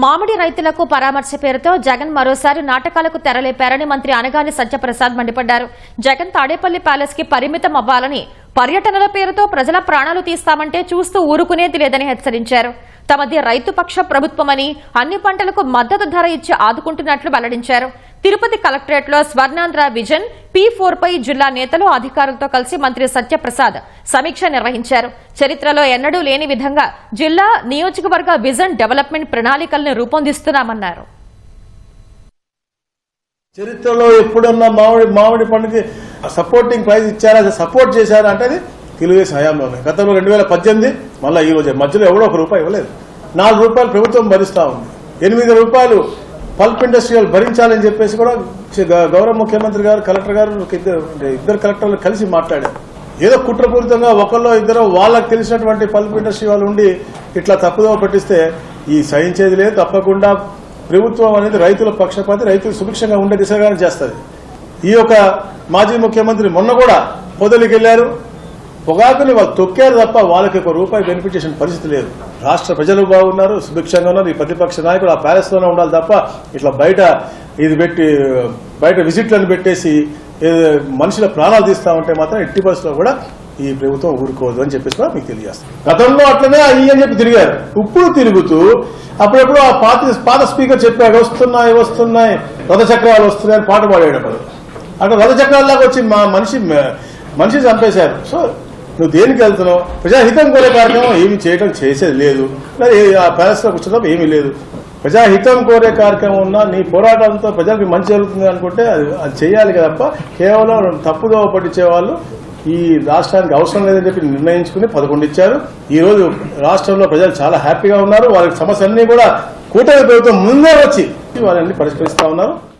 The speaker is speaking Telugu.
మామిడి రైతులకు పరామర్శ పేరుతో జగన్ మరోసారి నాటకాలకు తెరలేపారని మంత్రి అనగాని సత్యప్రసాద్ మండిపడ్డారు. జగన్ తాడేపల్లి ప్యాలెస్కి పరిమితం అవ్వాలని పర్యటనల పేరుతో ప్రజల ప్రాణాలు తీస్తామంటే చూస్తూ ఊరుకునేది లేదని హెచ్చరించారు. తమది రైతుపక్ష ప్రభుత్వమని అన్ని పంటలకు మద్దతు ధర ఇచ్చి ఆదుకుంటున్నట్లు వెల్లడించారు. తిరుపతి కలెక్టరేట్లో స్వర్ణాంధ్ర విజన్ పీ ఫోర్ పై జిల్లా నేతలు అధికారులతో కలిసి మంత్రి సత్యప్రసాద్ సమీక్ష నిర్వహించారు. చరిత్రలో ఎన్నడూ లేని విధంగా జిల్లా నియోజకవర్గ విజన్ డెవలప్మెంట్ ప్రణాళికలను రూపొందిస్తున్నామన్నారు. చరిత్రలో ఎప్పుడన్నా మామిడి మామిడి పండుగ సపోర్టింగ్ ప్రైజ్ ఇచ్చారా అది సపోర్ట్ చేశారా అంటే అది తెలుగుదేశం హయాంలోనే. గతంలో రెండు వేల పద్దెనిమిది మళ్ళీ ఈ రోజు. మధ్యలో ఎవడో ఒక రూపాయి ఇవ్వలేదు. నాలుగు రూపాయలు ప్రభుత్వం భరిస్తా ఉంది. ఎనిమిది రూపాయలు పల్ప్ ఇండస్ట్రియల్ భరించాలని చెప్పేసి కూడా గౌరవ ముఖ్యమంత్రి గారు కలెక్టర్ గారు ఇద్దరు కలెక్టర్లు కలిసి మాట్లాడారు. ఏదో కుట్రపూరితంగా ఒకళ్ళో ఇద్దరు వాళ్ళకి తెలిసినటువంటి పల్ప్ ఇండస్ట్రీ వాళ్ళు ఉండి ఇట్లా తప్పుదోవ పట్టిస్తే ఈ సహించేది లేదు తప్పకుండా ప్రభుత్వం అనేది రైతుల పక్షపాతి రైతులు సుభిక్షంగా ఉండే దిశగానే చేస్తుంది. ఈ యొక్క మాజీ ముఖ్యమంత్రి మొన్న కూడా పొదలికి వెళ్ళారు పొగాకుని వాళ్ళు తొక్కారు తప్ప వాళ్ళకి ఒక రూపాయి బెనిఫిట్ చేసిన పరిస్థితి లేదు. రాష్ట్ర ప్రజలు బాగున్నారు సుభిక్షంగా ఉన్నారు ఈ ప్రతిపక్ష నాయకుడు ఆ ప్యాలెస్లోనే ఉండాలి తప్ప ఇట్లా బయట ఇది పెట్టి బయట విజిట్లను పెట్టేసి మనుషుల ప్రాణాలు తీస్తా ఉంటే మాత్రం ఎట్టి పరిస్థితుల్లో కూడా ఈ ప్రభుత్వం ఊరుకోదు అని చెప్పేసి కూడా మీకు తెలియజేస్తాం. గతంలో అట్లనే అయ్యి అని చెప్పి తిరిగారు. ఇప్పుడు తిరుగుతూ అప్పుడప్పుడు ఆ పాత పాత స్పీకర్ చెప్పాడు వస్తున్నాయి వస్తున్నాయి రథచక్రాలు వస్తున్నాయి అని పాట పాడేటప్పుడు. అక్కడ రథచక్రాల్లాగా వచ్చి మా మనిషి మనిషి చంపేశారు. సో నువ్వు దేనికి వెళ్తున్నావు? ప్రజాహితం కోరే కార్యక్రమం ఏమి చేయడం చేసేది లేదు. మరి ఆ ప్యాలెస్లో లో ఏమీ లేదు. ప్రజాహితం కోరే కార్యక్రమం ఉన్నా నీ పోరాటంతో ప్రజలకు మంచి జరుగుతుంది అనుకుంటే అది అది చేయాలి తప్ప కేవలం తప్పుదోవ పట్టించే వాళ్ళు ఈ రాష్ట్రానికి అవసరం లేదని చెప్పి నిర్ణయించుకుని పదకొండు ఇచ్చారు. ఈ రోజు రాష్ట్రంలో ప్రజలు చాలా హ్యాపీగా ఉన్నారు. వారి సమస్యలన్నీ కూడా కూటమి ప్రభుత్వం ముందే వచ్చి వాళ్ళని పరిష్కరిస్తా ఉన్నారు.